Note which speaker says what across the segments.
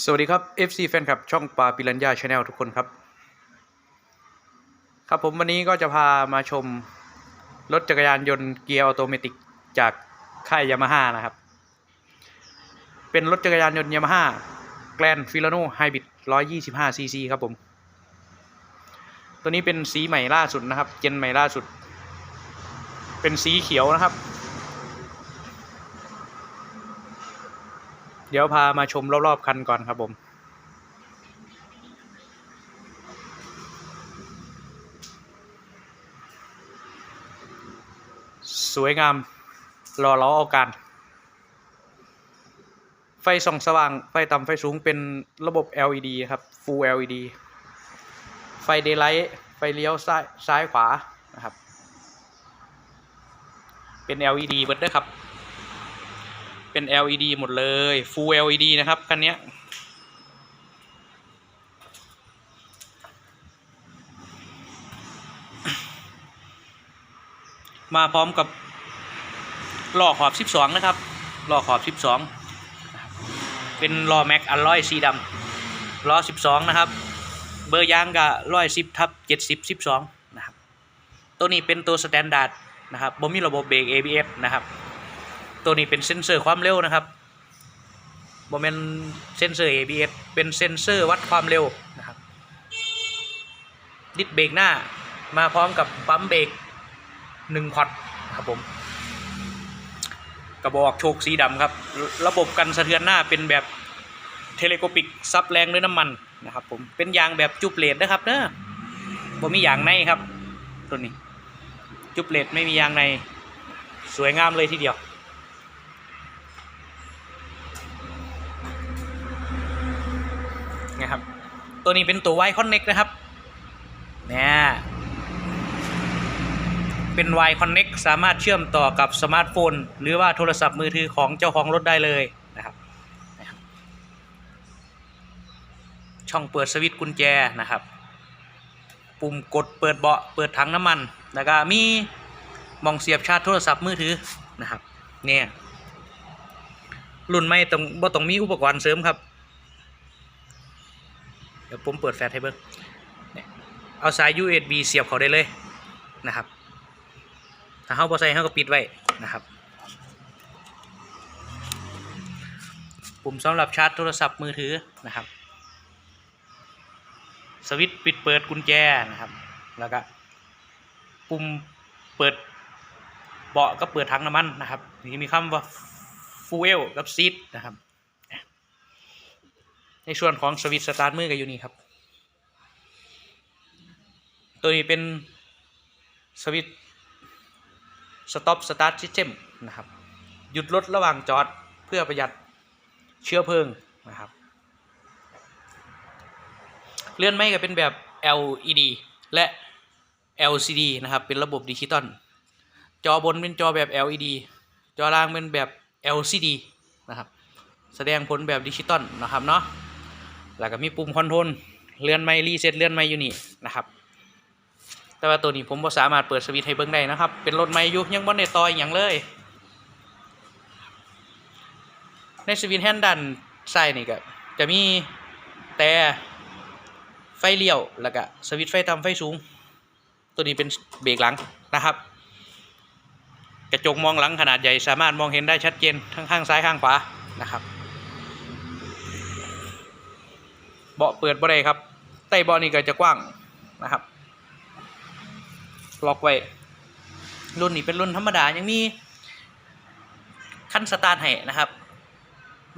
Speaker 1: สวัสดีครับ FC แฟนคลับ ช่องปาปิรัญญาชาแนลทุกคนครับ ครับผมวันนี้ก็จะพามาชม รถจักรยานยนต์เกียร์ออโตเมติกจากค่ายยามาฮ่านะครับ เป็นรถจักรยานยนต์ยามาฮ่าแกลนฟิลโนไฮบริด125ซีซีครับผม ตัวนี้เป็นสีใหม่ล่าสุดนะครับ เจนใหม่ล่าสุด เป็นสีเขียวนะครับ เดี๋ยวพามาชมรอบๆคันก่อนครับผม สวยงามรอล้อเอาการ ไฟส่องสว่าง ไฟต่ำไฟสูงเป็นระบบ LED ครับ Full LED ไฟเดย์ไลท์ไฟเลี้ยวซ้ายซ้ายขวานะครับ เป็น LED เบิดด้วยครับ เป็น LED หมดเลย Full LED นะครับคันนี้มาพร้อมกับล้อขอบ 12 นะครับล้อขอบ 12 เป็นล้อแม็กอัลลอยสีดำล้อ 12 นะครับ เบอร์ยางกับร้อยสิบทับเจ็ดสิบสิบสองนะครับ ตัวนี้เป็นตัวสแตนดาร์ดนะครับบ่มีระบบเบรก ABS นะครับ ตัวนี้เป็นเซ็นเซอร์ความเร็วนะครับบ่แม่นเซ็นเซอร์ ABS เป็นเซ็นเซอร์วัดความเร็วนะครับดิสเบรกหน้ามาพร้อมกับปั๊มเบรกหนึ่งพอตครับผมกระบอกโชคสีดำครับ ระบบกันสะเทือนหน้าเป็นแบบเทเลโกปิกซับแรงด้วยน้ำมันนะครับผมเป็นยางแบบจุบเลดนะครับเนอะบ่มียางในครับ ตัวนี้ จุบเลดไม่มียางในสวยงามเลยทีเดียว นะครับ ตัวนี้เป็นตัวไวคอนเน็กนะครับเนี่ยเป็น Y Connect สามารถเชื่อมต่อกับสมาร์ทโฟน หรือว่าโทรศัพท์มือถือของเจ้าของรถได้เลยนะครับ ช่องเปิดสวิตช์กุญแจนะครับ ปุ่มกดเปิดเบาะเปิดถังน้ำมัน แล้วก็มีมองเสียบชาร์จโทรศัพท์มือถือนะครับ เนี่ย รุ่นใหม่ต้องบ่ต้องมีอุปกรณ์เสริมครับ ดี๋ยวผมเปิดแฟลชให้เบิ่งเนี่ยเอาสาย USB เสียบเขาได้เลยนะครับ ถ้าเขาบอใส่เขาก็ปิดไว้นะครับปุ่มสำหรับชาร์จโทรศัพท์มือถือนะครับ สวิตช์ปิดเปิดกุญแจนะครับ แล้วก็ปุ่มเปิดเบาะก็เปิดถังน้ำมันนะครับนี่มีคำว่าฟูเอลกับซีดนะครับ ในส่วนของสวิตสตาร์ทมือก็อยู่นี่ครับ ตัวนี้เป็นสวิตช์ Stop Start System นะครับ หยุดรถระหว่างจอดเพื่อประหยัดเชื้อเพลิงนะครับ เลื่อนไม้ก็เป็นแบบ LED และ LCD นะครับ เป็นระบบดิจิตอลจอบนเป็นจอแบบ LED จอล่างเป็นแบบ LCD นะครับ แสดงผลแบบดิจิตอลนะครับเนาะ แล้วก็มีปุ่มคอนโทรลเลื่อนไม้รีเซ็ตเลื่อนไม้อยู่นี่นะครับ แต่ว่าตัวนี้ผมบ่สามารถเปิดสวิตช์ให้เบิ่งได้นะครับ เป็นรถใหม่อยู่ยังบ่ได้ต่ออย่างเลย ในสวิตช์แฮนด์ด้านซ้ายนี่ก็จะมีแต่ไฟเลี้ยวแล้วก็สวิตช์ไฟต่ำไฟสูง ตัวนี้เป็นเบรกหลังนะครับ กระจกมองหลังขนาดใหญ่สามารถมองเห็นได้ชัดเจนทั้งข้างซ้ายข้างขวานะครับ บาะเปิดบ่ได้ครับใต้เบาะนี่ก็จะกว้างนะครับล็อกไว้รุ่นนี้เป็นรุ่นธรรมดายังมีคันสตาร์ทให้นะครับ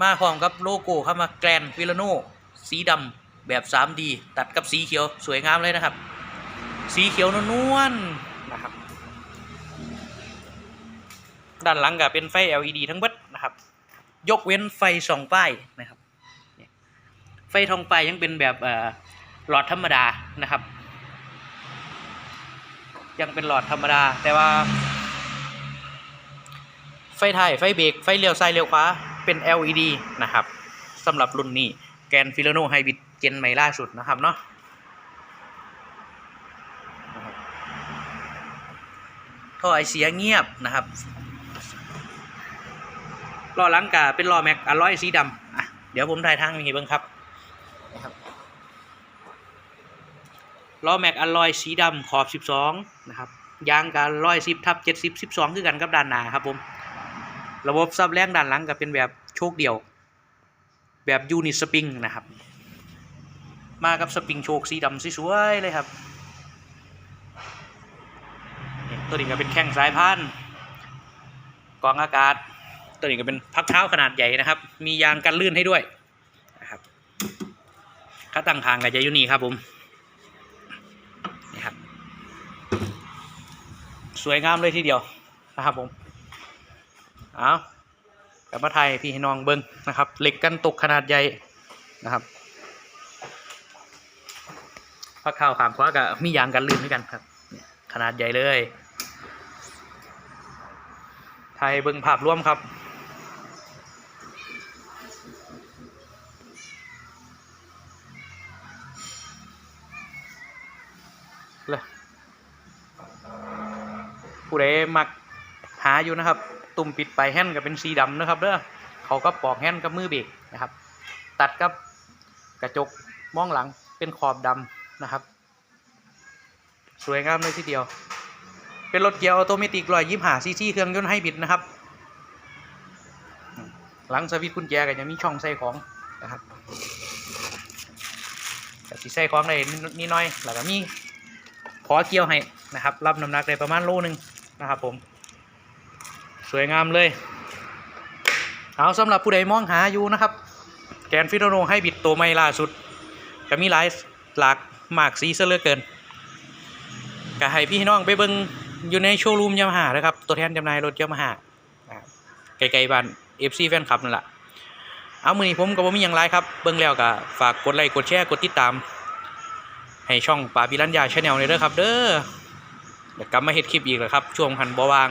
Speaker 1: มาพร้อมกับโลโก้เข้ามาแกรนวิลโนสีดำแบบ 3D ตัดกับสีเขียวสวยงามเลยนะครับ สีเขียวนวลๆนะครับ ด้านหลังก็เป็นไฟ LED ทั้งเบิดนะครับ ยกเว้นไฟสองป้ายนะครับ ฟทองไปยังเป็นแบบหลอดธรรมดานะครับ ยังเป็นหลอดธรรมดา แต่ว่า ไฟท้ายไฟเบรกไฟเลี้ยวซ้ายเลี้ยวขวาเป็น LED นะครับสำหรับรุ่นนี้แกนฟิลโนไฮบริดเจนใหม่ล่าสุดนะครับเนาะท่อไอเสียเงียบนะครับล้อหลังกาเป็นล้อแม็กอลลอยสีดำอะเดี๋ยวผมถ่ายทางนี้เบิ้งครับ นะครับล้อแม็กอลลอยสีดำขอบ 12 นะครับยางการร้อยสิบทับเจ็ดสิบสิบสองคือกันกับด้านหน้าครับผม ระบบซับแรงด้านหลังก็เป็นแบบโชคเดี่ยว แบบยูนิตสปริงนะครับ มากับสปริงโชคสีดำสวยๆเลยครับ ตัวนี้ก็เป็นแข้งสายพานกองอากาศ ตัวนี้ก็เป็นพักเท้าขนาดใหญ่นะครับ มียางกันลื่นให้ด้วย ขาตั้งทางกับจะอยู่นี่ครับผมนี่ครับ สวยงามเลยทีเดียวนะครับผมเอากลับมาไทยพี่ให้น้องเบิ้งนะครับเหล็กกันตกขนาดใหญ่นะครับพักข้าวขางขวากับมียางกันลื่นด้วยกันครับ ขนาดใหญ่เลย ไทยเบิ้งภาพร่วมครับ ผู้ใดมักหาอยู่นะครับ ตุ่มปิดไปลายแฮนก็เป็นสีดำนะครับเด้อเขาก็ปอกแฮนกับมือเบรกนะครับ ตัดกับกระจกมองหลังเป็นขอบดำนะครับ สวยงามเลยทีเดียว เป็นรถเกียร์ออโตเมติกร้อยยี่ห้าซีซีเครื่องยนต์ไฮบริดนะครับ หลังสวิตช์กุญแจก็จะมีช่องใส่ของนะครับแต่ที่ใส่ของได้นิดน้อยแล้วก็มีขอเกี่ยวให้นะครับ รับน้ำหนักได้ประมาณโลนึง นะครับผม สวยงามเลย เอาสำหรับผู้ใดมองหาอยู่นะครับ แกนฟิโนโนให้บิดตัวใหม่ล่าสุด ก็มีหลายหลากหมากสีเสือเลือเกินก็ให้พี่น้องไปเบิ่งอยู่ในโชว์รูมยามาฮ่านะครับ ตัวแทนจำหน่ายรถยามาฮ่าไกลๆบ้านเอฟซีแฟนคลับนั่นแหละเอามือนี้ผมก็บ่มีอย่างไรครับ เบิ่งแล้วก็ฝากกดไลค์กดแชร์กดติดตาม ให้ช่องป่าพิรัญญาชาแนลเลยเด้อครับ เด้อ เดี๋ยวกลับมาเฮ็ดคลิปอีกแล้วครับ ช่วงพันบ่ว่าง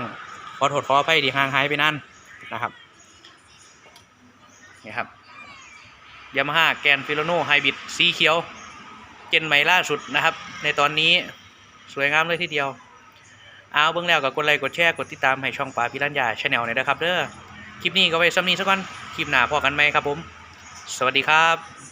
Speaker 1: ขอโทษขออภัยที่ห่างหายไปนั่นนะครับนี่ครับยามาฮ่าแกนฟิโลโนไฮบริดสีเขียว เจนใหม่ล่าสุดนะครับ ในตอนนี้สวยงามเลยทีเดียว เอาเบิ่งแล้วก็กดไลค์กดแชร์กดติดตามให้ช่องป่าพิรัญญาชาแนลเลยนะครับเด้อคลิปนี้ก็ไว้ซ้ำนี้สักก่อนคลิปหน้าพอกันไหมครับผม สวัสดีครับ